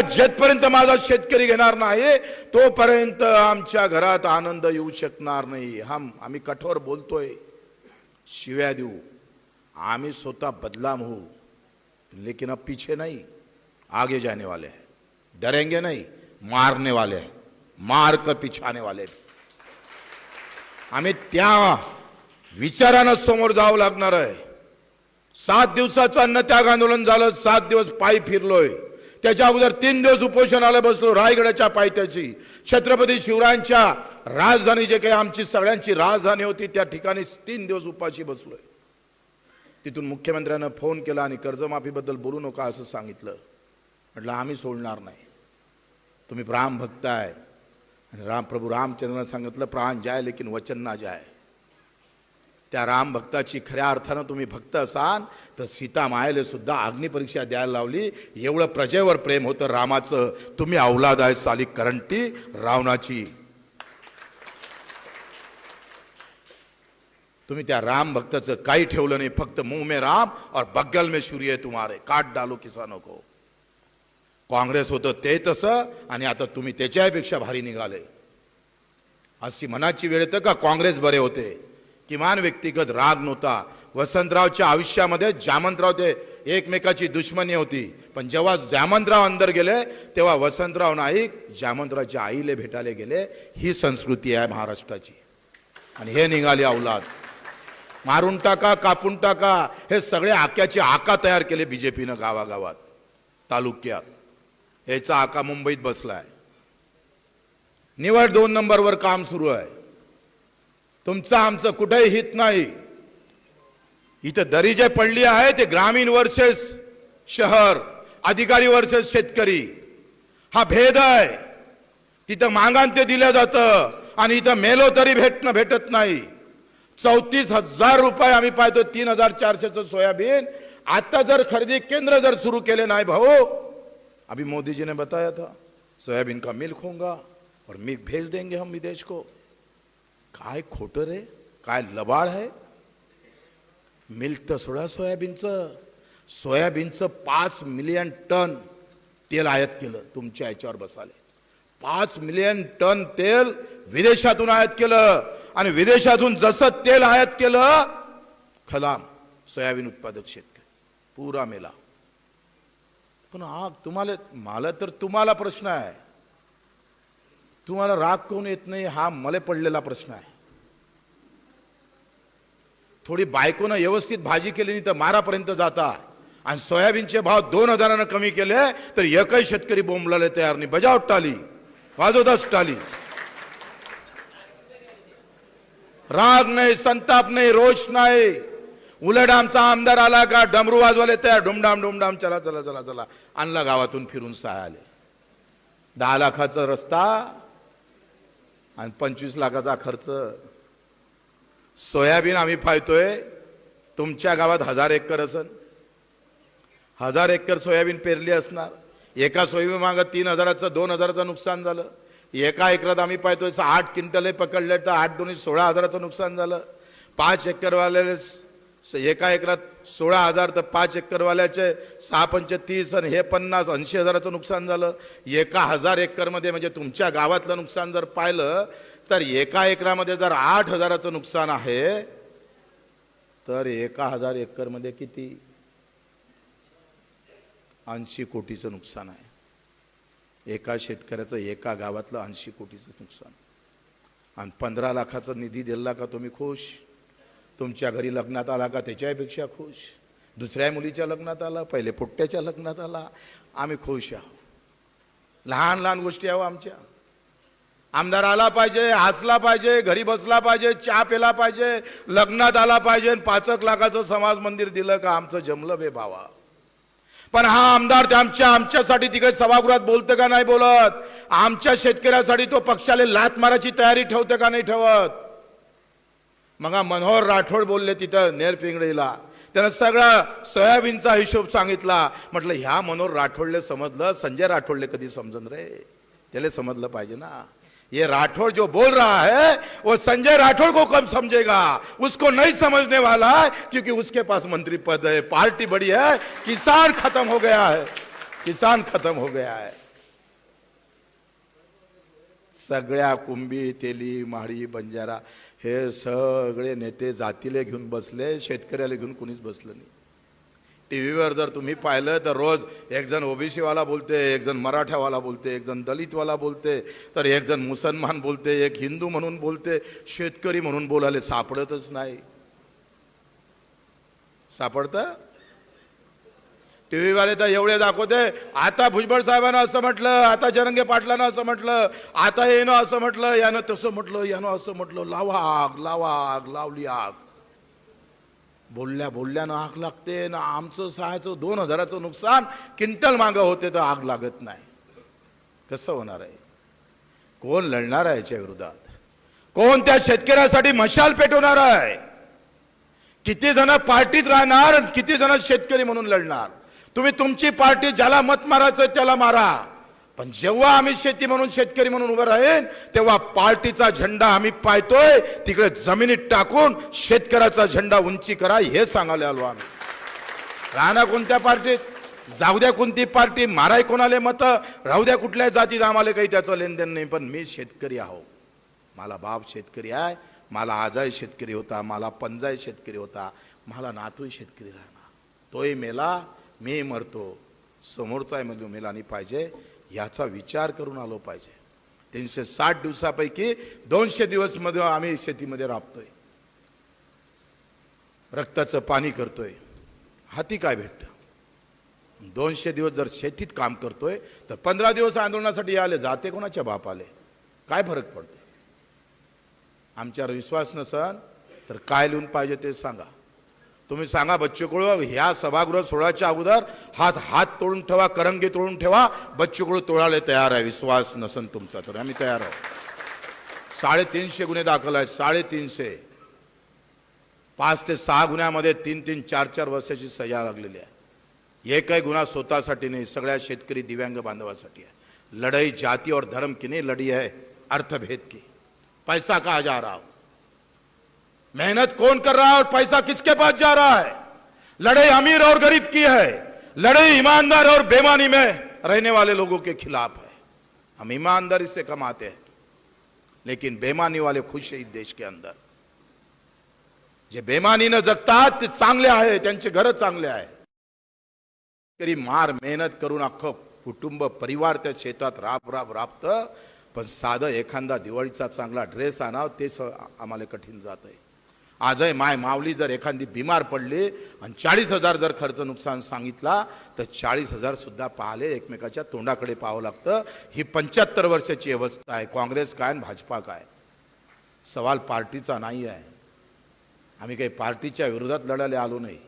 जेथपर्यंत माझा शेतकरी घेणार नाही तोपर्यंत आमच्या घरात आनंद येऊ शकणार नाही. हम आम्ही कठोर बोलतोय. शिव्या देऊ. आम्ही स्वतः बदलाम हो लेकिन अब पीछे नहीं. आगे जाने वाले हैं. डरेंगे नहीं. मारने वाले हैं. मार कर पिछाने वाले आम्ही त्या विचारानं समोर जावं लागणार आहे. सात दिवसाचं अन्न त्याग आंदोलन झालं. सात दिवस पायी फिरलोय. त्याच्या अगोदर तीन दिवस उपोषणाला बसलो रायगडाच्या पायथ्याची छत्रपती शिवरायांच्या राजधानी जे काही आमची सगळ्यांची राजधानी होती त्या ठिकाणी तीन दिवस उपाशी बसलोय. तिथून मुख्यमंत्र्यानं फोन केला आणि कर्जमाफीबद्दल बोलू नका असं सांगितलं. म्हटलं आम्ही सोडणार नाही. तुम्ही राम भक्त आहे. आणि राम प्रभू रामचंद्रानं सांगितलं प्राण जाय लेकिन वचन ना जाय. त्या राम भक्ताची खऱ्या अर्थानं तुम्ही भक्त असाल तर सीता मायाला सुद्धा अग्निपरीक्षा द्यायला लावली. एवढं प्रजेवर प्रेम होतं रामाचं. तुम्ही अवलाद आहे साली करंटी रावणाची. तुम्ही त्या राम भक्ताचं काही ठेवलं नाही फक्त मुंह में राम और बग्गल में सूर्य आहे तुम्हारे. काट डालो किसानो को. काँग्रेस होतं ते तसं आणि आता तुम्ही त्याच्यापेक्षा भारी निघाले. अशी मनाची वेळ येतं का? काँग्रेस बरे होते. किमान व्यक्तिगत राग नव्हता. वसंतरावच्या आयुष्यामध्ये जामंतराव ते एकमेकाची दुश्मनी होती. पण जेव्हा जामंतराव अंदर गेले तेव्हा वसंतराव नाईक जामंतरावच्या आईले भेटायला गेले. ही संस्कृती आहे महाराष्ट्राची. आणि हे निघाले अवलाद मारून टाका कापून टाका हे सगळे आक्याचे आका तयार केले बीजेपीनं गावागावात तालुक्यात. याचा आका मुंबईत बसलाय. निवड दोन नंबरवर काम सुरू आहे. तुमचं आमचं कुठेही हित नाही. इथं दरी जे पडली आहे ते ग्रामीण वर्सेस शहर अधिकारी वर्सेस शेतकरी. हा भेद आहे. तिथं मागान ते दिलं जातं आणि इथं मेलो तरी भेटणं भेटत नाही. चौतीस हजार रुपये आम्ही पाहतो तीन हजार चारशेचं सोयाबीन. आता जर खरेदी केंद्र जर सुरू केले नाही भाऊ अभी मोदी जी ने बताया था सोयाबीन का मिल्क होगा और मिल्क भेज देंगे हम विदेश को. काय खोटं रे? काय लबाड आहे? मिल्क तर सोडा सोयाबीनचं. सोयाबीनचं पाच मिलियन टन तेल आयात केलं तुमच्या याच्यावर बसाले. पाच मिलियन टन तेल विदेशातून आयात केलं. आणि विदेशातून जसं तेल आयात केलं खलाम सोयाबीन उत्पादक शेतकरी. पुरा मेला. पण हा तुम्हाला मला तर तुम्हाला प्रश्न आहे. तुम्हाला राग कोण येत नाही हा मला पडलेला प्रश्न आहे. थोडी बायकोनं व्यवस्थित भाजी केली नाही तर मारापर्यंत जाता. आणि सोयाबीनचे भाव दोन हजारानं कमी केले तर एकही शेतकरी बोंबलायला तयार नाही. बजाव टाली वाजवताच टाली. राग नाही संताप नाही रोष नाही. उलट आमचा आमदार आला का डमरू वाजवाले तयार. डुमडाम डुमडाम चला चला चला चला. आणला गावातून फिरून सहा आले. दहा लाखाचा रस्ता आणि पंचवीस लाखाचा खर्च. सोयाबीन आम्ही पाहतोय तुमच्या गावात हजार एकर असन. हजार एकर सोयाबीन पेरली असणार. एका सोयाबीन मागं तीन हजाराचं दोन हजाराचं नुकसान झालं. एका एकरात आम्ही पाहतोय आठ क्विंटल पकडले तर आठ दोन्ही सोळा हजाराचं नुकसान झालं. पाच एकरवाल्याला एका एकरात सोळा हजार तर पाच एकरवाल्याचे सहा पंच तीस आणि हे पन्नास ऐंशी हजाराचं नुकसान झालं. एका हजार एकरमध्ये म्हणजे तुमच्या गावातलं नुकसान जर पाहिलं तर एका एकरामध्ये जर आठ हजाराचं नुकसान आहे तर एका हजार एकरमध्ये किती? ऐंशी कोटीचं नुकसान आहे. एका शेतकऱ्याचं एका गावातलं ऐंशी कोटीचं नुकसान. आणि पंधरा लाखाचा निधी दिला का तुम्ही खुश? तुमच्या घरी लग्नात आला का त्याच्यापेक्षा खुश? दुसऱ्या मुलीच्या लग्नात आला पहिले पोट्ट्याच्या लग्नात आला. आम्ही खुश आहोत. लहान लहान गोष्टी आहो आमच्या. आमदार आला पाहिजे हसला पाहिजे घरी बसला पाहिजे चहा पेला पाहिजे लग्नात आला पाहिजे आणि पाचक लाखाचं समाज मंदिर दिलं का आमचं जमलं बे भावा पण हा आमदार ते आमच्या आमच्यासाठी तिकडे सभागृहात बोलतं का नाही बोलत? आमच्या शेतकऱ्यासाठी तो पक्षाला लात मारायची तयारी ठेवतं का नाही ठेवत? मग मनोहर राठोड बोलले तिथं नेरपिंगळीला त्यानं सगळा सोयाबीनचा हिशोब सांगितला. म्हटलं ह्या मनोहर राठोडले समजलं संजय राठोडले कधी समजन रे? त्याला समजलं पाहिजे ना. ये राठौड़ जो बोल रहा है वो संजय राठौड़ को कब समझेगा? उसको नहीं समझने वाला है क्योंकि उसके पास मंत्री पद है पार्टी बड़ी है किसान खत्म हो गया है किसान खत्म हो गया है. सगळ्या कुंभी तेली माळी बंजारा. हे सगळे नेते जातीले घेऊन बसले शेतकऱ्याला घेऊन कुणीच बसलं नाही. टी व्हीवर जर तुम्ही पाहिलं तर रोज एकजण ओबीसीवाला बोलते एकजण मराठावाला बोलते एकजण दलितवाला बोलते तर एकजण मुसलमान बोलते एक हिंदू म्हणून बोलते शेतकरी म्हणून बोलायला सापडतच नाही. सापडतं? टी व्हीवाले तर एवढे दाखवते आता भुजबळ साहेबांना असं म्हटलं आता जरंगे पाटलानं असं म्हटलं आता येणं असं म्हटलं यानं तसं म्हटलं यानं असं म्हटलं लावा आग लावा आग लावली आग. बोलल्या बोलल्यानं आग लागते ना आमचं सहायचं दोन हजाराचं नुकसान क्विंटल मागं होते तर आग लागत नाही. कसं होणार आहे? कोण लढणार आहे याच्या विरोधात? कोण त्या शेतकऱ्यासाठी मशाल पेटवणार आहे? किती जण पार्टीत राहणार किती जण शेतकरी म्हणून लढणार? तुम्ही तुमची पार्टी ज्याला मत मारायचं त्याला मारा. पण जेव्हा आम्ही शेती म्हणून शेतकरी म्हणून उभं राहीन तेव्हा पार्टीचा झेंडा आम्ही पाहतोय तिकडे जमिनीत टाकून शेतकऱ्याचा झेंडा उंची करा हे सांगायला आलो आम्ही. राहणार कोणत्या पार्टीत? जाऊ द्या कोणती पार्टी माराय कोणाले मत? राहू द्या कुठल्या जातीत आम्हाला काही त्याचं लेनदेन नाही पण मी शेतकरी आहो. मला बाप शेतकरी आहे मला आजाही शेतकरी होता मला पंजाही शेतकरी होता मला नातूही शेतकरी राहणार. तोही मेला मी मरतो समोरचा म्हणजे मेला नाही पाहिजे याचा विचार करून आलो पाहिजे. तीनशे साठ दिवसापैकी दोनशे दिवसमध्ये आम्ही शेतीमध्ये राबतोय. रक्ताचं पाणी करतोय. हाती काय भेटतं? दोनशे दिवस जर शेतीत काम करतोय तर पंधरा दिवस आंदोलनासाठी आले जाते कोणाच्या बाप आले काय फरक पडतो आमच्यावर विश्वास नसन तर काय लिहून पाहिजे ते सांगा. तुम्ही सांगा बच्चूकुळ ह्या सभागृह सोहळ्याच्या अगोदर हात हात तोडून ठेवा करंगी तोडून ठेवा बच्चूकुळ तोडायला तयार आहे. विश्वास नसन तुमचा तर आम्ही तयार आहोत साडेतीनशे गुन्हे दाखल आहेत साडेतीनशे. पाच ते सहा गुन्ह्यामध्ये तीन तीन चार चार वर्षाची सजा लागलेली आहे. एकही गुन्हा स्वतःसाठी नाही सगळ्या शेतकरी दिव्यांग बांधवासाठी आहे. लढाई जाती और धर्म की नाही लढी आहे अर्थभेद की. पैसा का जा रहा हो? मेहनत कौन कर रहा है और पैसा किसके पास जा रहा है? लड़ाई अमीर और गरीब की है। लड़ाई ईमानदार और बेमानी में रहने वाले लोगों के खिलाफ है। हम ईमानदारी से कमाते हैं लेकिन बेमानी वाले खुश है इस देश के अंदर। जे बेमानीनं जगतात ते चांगले आहे त्यांचे घर चांगले आहे तरी मार मेहनत करून अख्खं कुटुंब परिवार त्या शेतात राब राब राबतं पण साधं एखादा दिवाळीचा चांगला ड्रेस आणावं ते आम्हाला कठीण जात आहे आजही माय माऊली जर एखादी बिमार पडली आणि चाळीस हजार जर खर्च नुकसान सांगितला तर चाळीस हजार सुद्धा पाहिले एकमेकाच्या तोंडाकडे पाहावं लागतं. ही पंच्याहत्तर वर्षाची अवस्था आहे. काँग्रेस काय आणि भाजपा काय? सवाल पार्टीचा नाही आहे. आम्ही काही पार्टीच्या विरोधात लढायला आलो नाही.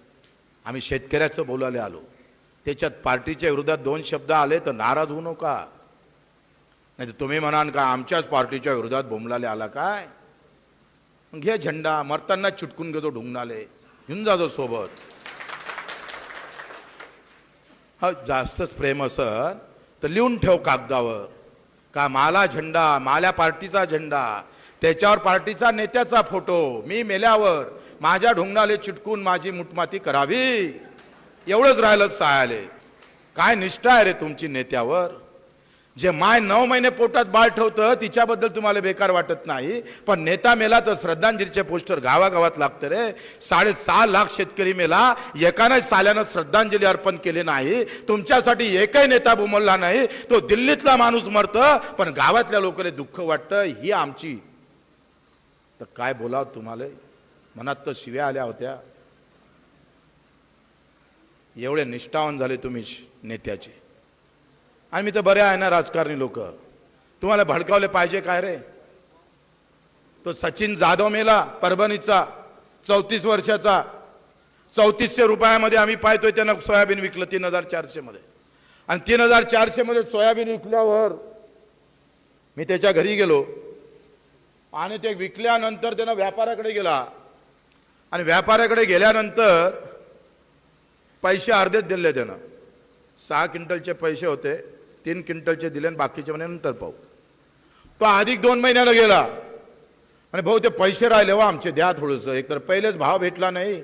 आम्ही शेतकऱ्याचं बोलायला आलो. त्याच्यात पार्टीच्या विरोधात दोन शब्द आले तर नाराज होऊ नका. नाही तर तुम्ही म्हणाल का आमच्याच पार्टीच्या विरोधात बोंबलाले आला काय? घे झेंडा मरताना चिटकून घेतो ढुंगणाले. घेऊन जातो सोबत. हा जास्तच प्रेम असत तर लिहून ठेव कागदावर. का माला झेंडा माल्या पार्टीचा झेंडा त्याच्यावर पार्टीचा नेत्याचा फोटो मी मेल्यावर माझ्या ढुंगणाले चिटकून माझी मुठमाती करावी. एवढंच राहिलं सायाले. काय निष्ठा आहे रे तुमची नेत्यावर? जे माय नऊ महिने पोटात बाळ ठेवतं तिच्याबद्दल तुम्हाला बेकार वाटत नाही. पण नेता मेला तर श्रद्धांजलीचे पोस्टर गावागावात लागतं रे. साडेसहा लाख शेतकरी मेला एकाने साल्यानं श्रद्धांजली अर्पण केली नाही. तुमच्यासाठी एकही नेता बुमलला नाही. तो दिल्लीतला माणूस मरतं पण गावातल्या लोकांना दुःख वाटतं ही आमची. तर काय बोलावं तुम्हाला? मनात तर शिव्या आल्या होत्या. एवढे निष्ठावान झाले तुम्ही नेत्याचे. आणि मी तर बरे आहे ना राजकारणी लोक. तुम्हाला भडकावले पाहिजे काय रे? तो सचिन जाधव मेला परभणीचा चौतीस वर्षाचा. चौतीसशे रुपयामध्ये आम्ही पाहतोय त्यानं सोयाबीन विकलं तीन हजार चारशेमध्ये आणि तीन हजार चारशेमध्ये सोयाबीन विकल्यावर मी त्याच्या घरी गेलो. आणि ते विकल्यानंतर त्यानं व्यापाऱ्याकडे गेला. आणि व्यापाऱ्याकडे गेल्यानंतर पैसे अर्धेच दिले त्यानं. सहा क्विंटलचे पैसे होते. तीन क्विंटलचे दिले आणि बाकीचे म्हणे नंतर पाहू. तो अधिक दोन महिन्यानं गेला. आणि भाऊ ते पैसे राहिले व आमचे द्या थोडंसं. एकतर पहिलेच भाव भेटला नाही.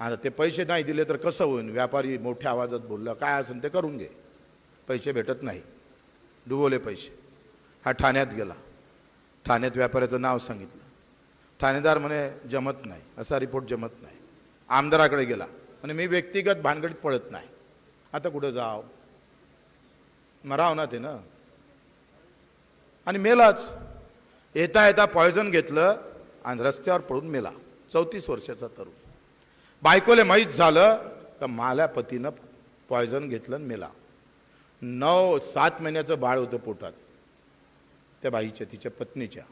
आता ते पैसे नाही दिले तर कसं होईल व्यापारी मोठ्या आवाजात बोलला काय असेल ते करून घे. पैसे भेटत नाही. डुबवले पैसे. हा ठाण्यात गेला. ठाण्यात व्यापाऱ्याचं नाव सांगितलं. ठाणेदार म्हणे जमत नाही. असा रिपोर्ट जमत नाही. आमदाराकडे गेला. आणि मी व्यक्तिगत भानगडीत पडत नाही. आता कुठं जाव मराव ना ते ना. आणि मेलाच. येता येता पॉयझन घेतलं आणि रस्त्यावर पडून मेला. चौतीस वर्षाचा तरुण. बायकोले माहीत झालं तर माल्या पतीनं पॉयझन घेतलं आणि मेला. नऊ सात महिन्याचं बाळ होतं पोटात. त्या बाईच्या तिच्या पत्नीच्या.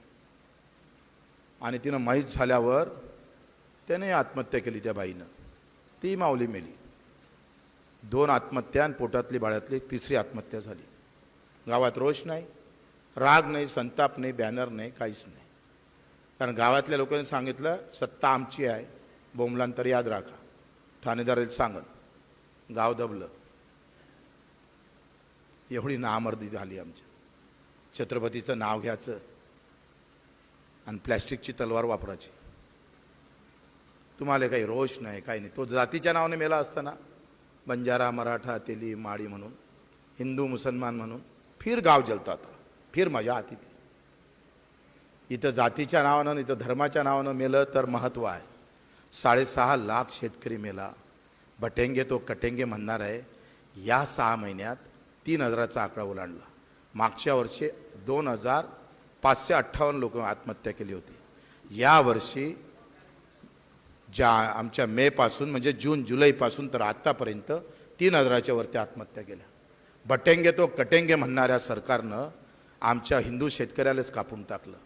आणि तिनं माहीत झाल्यावर त्याने आत्महत्या केली त्या बाईनं. ती माऊली मेली. दोन आत्महत्या आणि पोटातली बाळातली एक तिसरी आत्महत्या झाली. गावात रोष नाही राग नाही संताप नाही बॅनर नाही काहीच नाही. कारण गावातल्या लोकांनी सांगितलं सत्ता आमची आहे बोंबलांतर याद राखा. ठाणेदाराला सांगत गाव दबलं. एवढी नामर्दी झाली आमच्या छत्रपतीचं नाव घ्यायचं आणि प्लॅस्टिकची तलवार वापरायची. तुम्हाला काही रोष नाही काही नाही. तो जातीच्या नावाने मेला असताना बंजारा मराठा तेली माळी म्हणून हिंदू मुसलमान म्हणून फिर गाव जलतात फिर मजा आती ती. इथं जातीच्या नावानं इथं धर्माच्या नावानं मेलं तर महत्त्व आहे. साडेसहा लाख शेतकरी मेला. बटेंगे तो कटेंगे म्हणणार आहे. या सहा महिन्यात तीन हजाराचा आकडा ओलांडला. मागच्या वर्षी दोन हजार पाचशे अठ्ठावन्न लोक आत्महत्या केली होती. यावर्षी ज्या आमच्या मेपासून म्हणजे जून जुलैपासून तर आत्तापर्यंत तीन हजाराच्या वरती आत्महत्या केल्या. बटेंगे तो कटेंगे म्हणणाऱ्या सरकारनं आमच्या हिंदू शेतकऱ्यालाच कापून टाकलं.